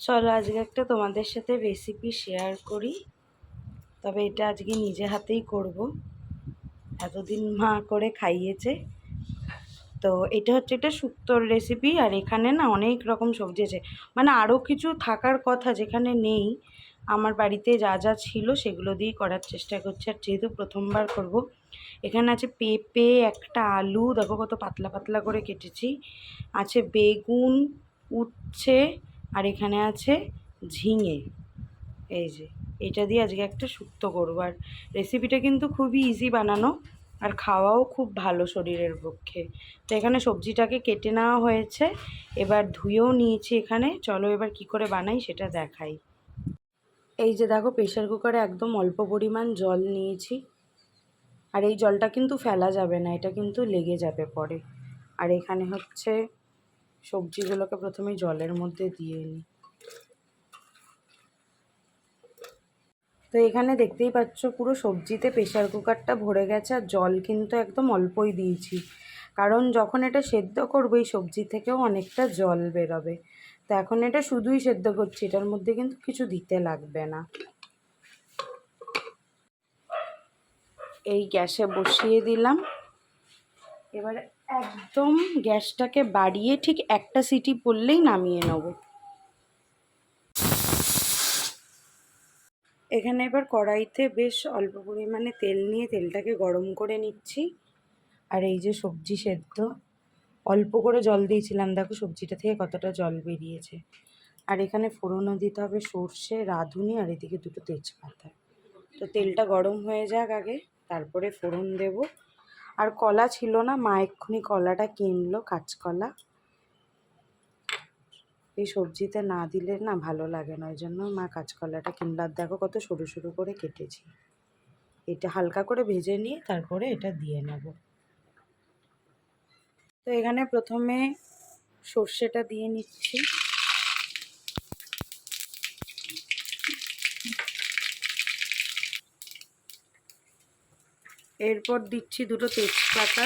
চলো আজকে একটা তোমাদের সাথে রেসিপি শেয়ার করি। তবে এটা আজকে নিজে হাতেই করব। এতদিন মা করে খাইয়েছে। তো এটা হচ্ছে একটা শুক্তোর রেসিপি আর এখানে না অনেক রকম সবজি আছে। মানে আরও কিছু থাকার কথা যেখানে নেই, আমার বাড়িতে যা যা ছিল সেগুলো দিয়েই করার চেষ্টা করছি। আর যেহেতু প্রথমবার করব, এখানে আছে পেঁপে, একটা আলু, দেখো কত পাতলা পাতলা করে কেটেছি। আছে বেগুন, উচ্ছে আর এখানে আছে ঝিঙে। এই যে, এটা দিয়ে আজকে একটা শুক্তো করব। আর রেসিপিটা কিন্তু খুবই ইজি বানানো আর খাওয়াও খুব ভালো শরীরের পক্ষে। তো এখানে সবজিটাকে কেটে নেওয়া হয়েছে। এবার ধুয়েও নিয়েছি এখানে। চলো এবার কি করে বানাই সেটা দেখাই। এই যে দেখো প্রেশার কুকারে একদম অল্প পরিমাণ জল নিয়েছি। আর এই জলটা কিন্তু ফেলা যাবে না, এটা কিন্তু লেগে যাবে পরে। আর এখানে হচ্ছে সবজিগুলোকে প্রথমে জলের মধ্যে দিয়ে নিই। তো এখানে দেখতেই পাচ্ছ পুরো সবজিতে প্রেশার কুকারটা ভরে গেছে আর জল কিন্তু একদম অল্পই দিয়েছি। কারণ যখন এটা সেদ্ধ করব, এই সবজি থেকেও অনেকটা জল বেরোবে। তো এখন এটা শুধুই সেদ্ধ করছি, এটার মধ্যে কিন্তু কিছু দিতে লাগবে না। এই গ্যাসে বসিয়ে দিলাম। এবার একদম গ্যাসটাকে বাড়িয়ে ঠিক একটা সিটি পড়লেই নামিয়ে নেব। এখানে এবার কড়াইতে বেশ অল্প পরিমাণে তেল নিয়ে তেলটাকে গরম করে নিচ্ছি। আর এই যে সবজি সেদ্ধ, অল্প করে জল দিয়েছিলাম। দেখো সবজিটা থেকে কতটা জল বেরিয়েছে। আর এখানে ফোড়নও দিতে হবে সর্ষে, রাঁধুনি আর এদিকে দুটো তেজপাতা। তো তেলটা গরম হয়ে যাক আগে, তারপরে ফোড়ন দেব। আর কলা ছিল না, মা এক্ষুনি কলাটা কিনলো কাঁচকলা। এই সবজিতে না দিলে না ভালো লাগে না, ওই জন্য মা কাঁচকলাটা কিনলো। আর দেখো কত সরু সরু করে কেটেছি। এটা হালকা করে ভেজে নিয়ে তারপরে এটা দিয়ে নেব। তো এখানে প্রথমে সর্ষেটা দিয়ে নিচ্ছি। এরপর দিচ্ছি দুটো তেজপাতা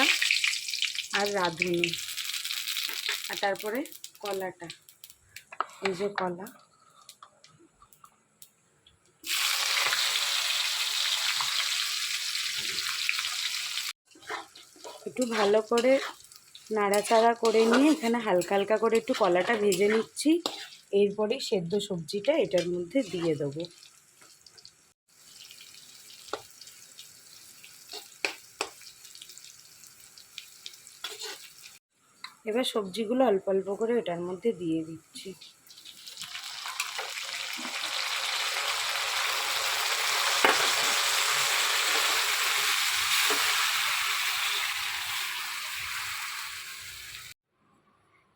আর রাঁধুনি। আর তারপরে কলাটা। এই যে কলা। একটু ভালো করে নাড়াচাড়া করে নিয়ে এখানে হালকা হালকা করে একটু কলাটা ভেজে নিচ্ছি। এরপরেই সেদ্ধ সবজিটা এটার মধ্যে দিয়ে দেবো। এবার সবজিগুলো অল্প অল্প করে এটার মধ্যে দিয়ে দিচ্ছি।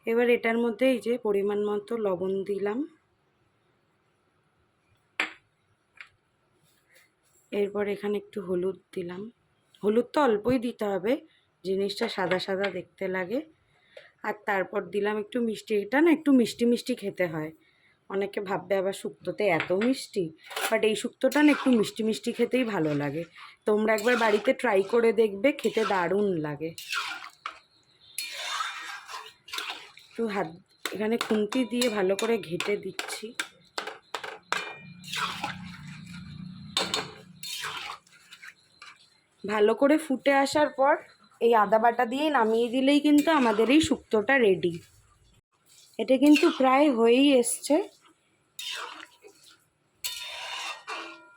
এবার এটার মধ্যে এই যে পরিমাণ মতো লবণ দিলাম। এরপর এখানে একটু হলুদ দিলাম। হলুদ তো অল্পই দিতে হবে, জিনিসটা সাদা সাদা দেখতে লাগে। আর তারপর দিলাম একটু মিষ্টি, এটা না একটু মিষ্টি মিষ্টি খেতে হয়। অনেকে ভাববে আবার শুক্তোতে এত মিষ্টি বাট এই শুক্তোটা না একটু মিষ্টি মিষ্টি খেতেই ভালো লাগে। তোমরা একবার বাড়িতে ট্রাই করে দেখবে, খেতে দারুণ লাগে। একটু হাত, এখানে খুন্তি দিয়ে ভালো করে ঘেটে দিচ্ছি। ভালো করে ফুটে আসার পর এই আদা বাটা দিয়ে নামিয়ে দিলেই কিন্তু আমাদের এই শুক্তোটা রেডি এটা কিন্তু প্রায় হয়েই এসছে।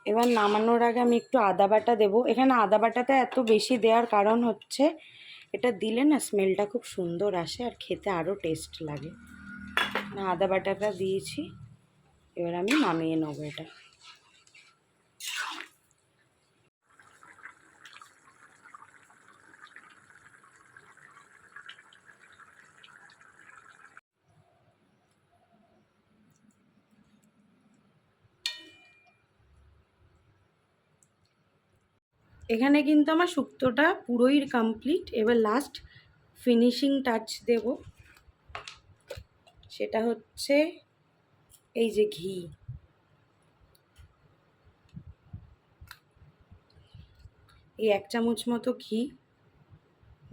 এবার নামানোর আগে আমি একটু আদা বাটা দেবো। এখানে আদা বাটাটা এত বেশি দেওয়ার কারণ হচ্ছে, এটা দিলে না স্মেলটা খুব সুন্দর আসে আর খেতে আরও টেস্ট লাগে। আদা বাটাটা দিয়েছি, এবার আমি নামিয়ে নেব এটা। এখানে কিন্তু আমার শুক্তোটা পুরোই কমপ্লিট এবার লাস্ট ফিনিশিং টাচ দেব। সেটা হচ্ছে এই যে ঘি। এই এক চামচ মতো ঘি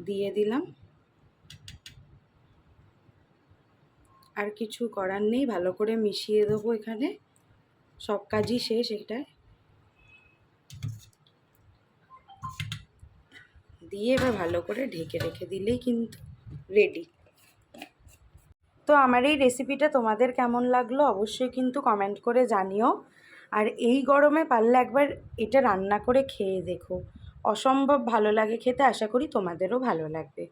দিয়ে দিলাম। আর কিছু করার নেই, ভালো করে মিশিয়ে দেবো এখানে। সব কাজই শেষ এটায়। দিয়ে এবার ভালো করে ঢেকে রেখে দিলেই কিন্তু রেডি তো আমার এই রেসিপিটা তোমাদের কেমন লাগল অবশ্যই কিন্তু কমেন্ট করে জানিও। আর এই গরমে পারলে একবার এটা রান্না করে খেয়ে দেখো। অসম্ভব ভালো লাগে খেতে, আশা করি তোমাদেরও ভালো লাগবে।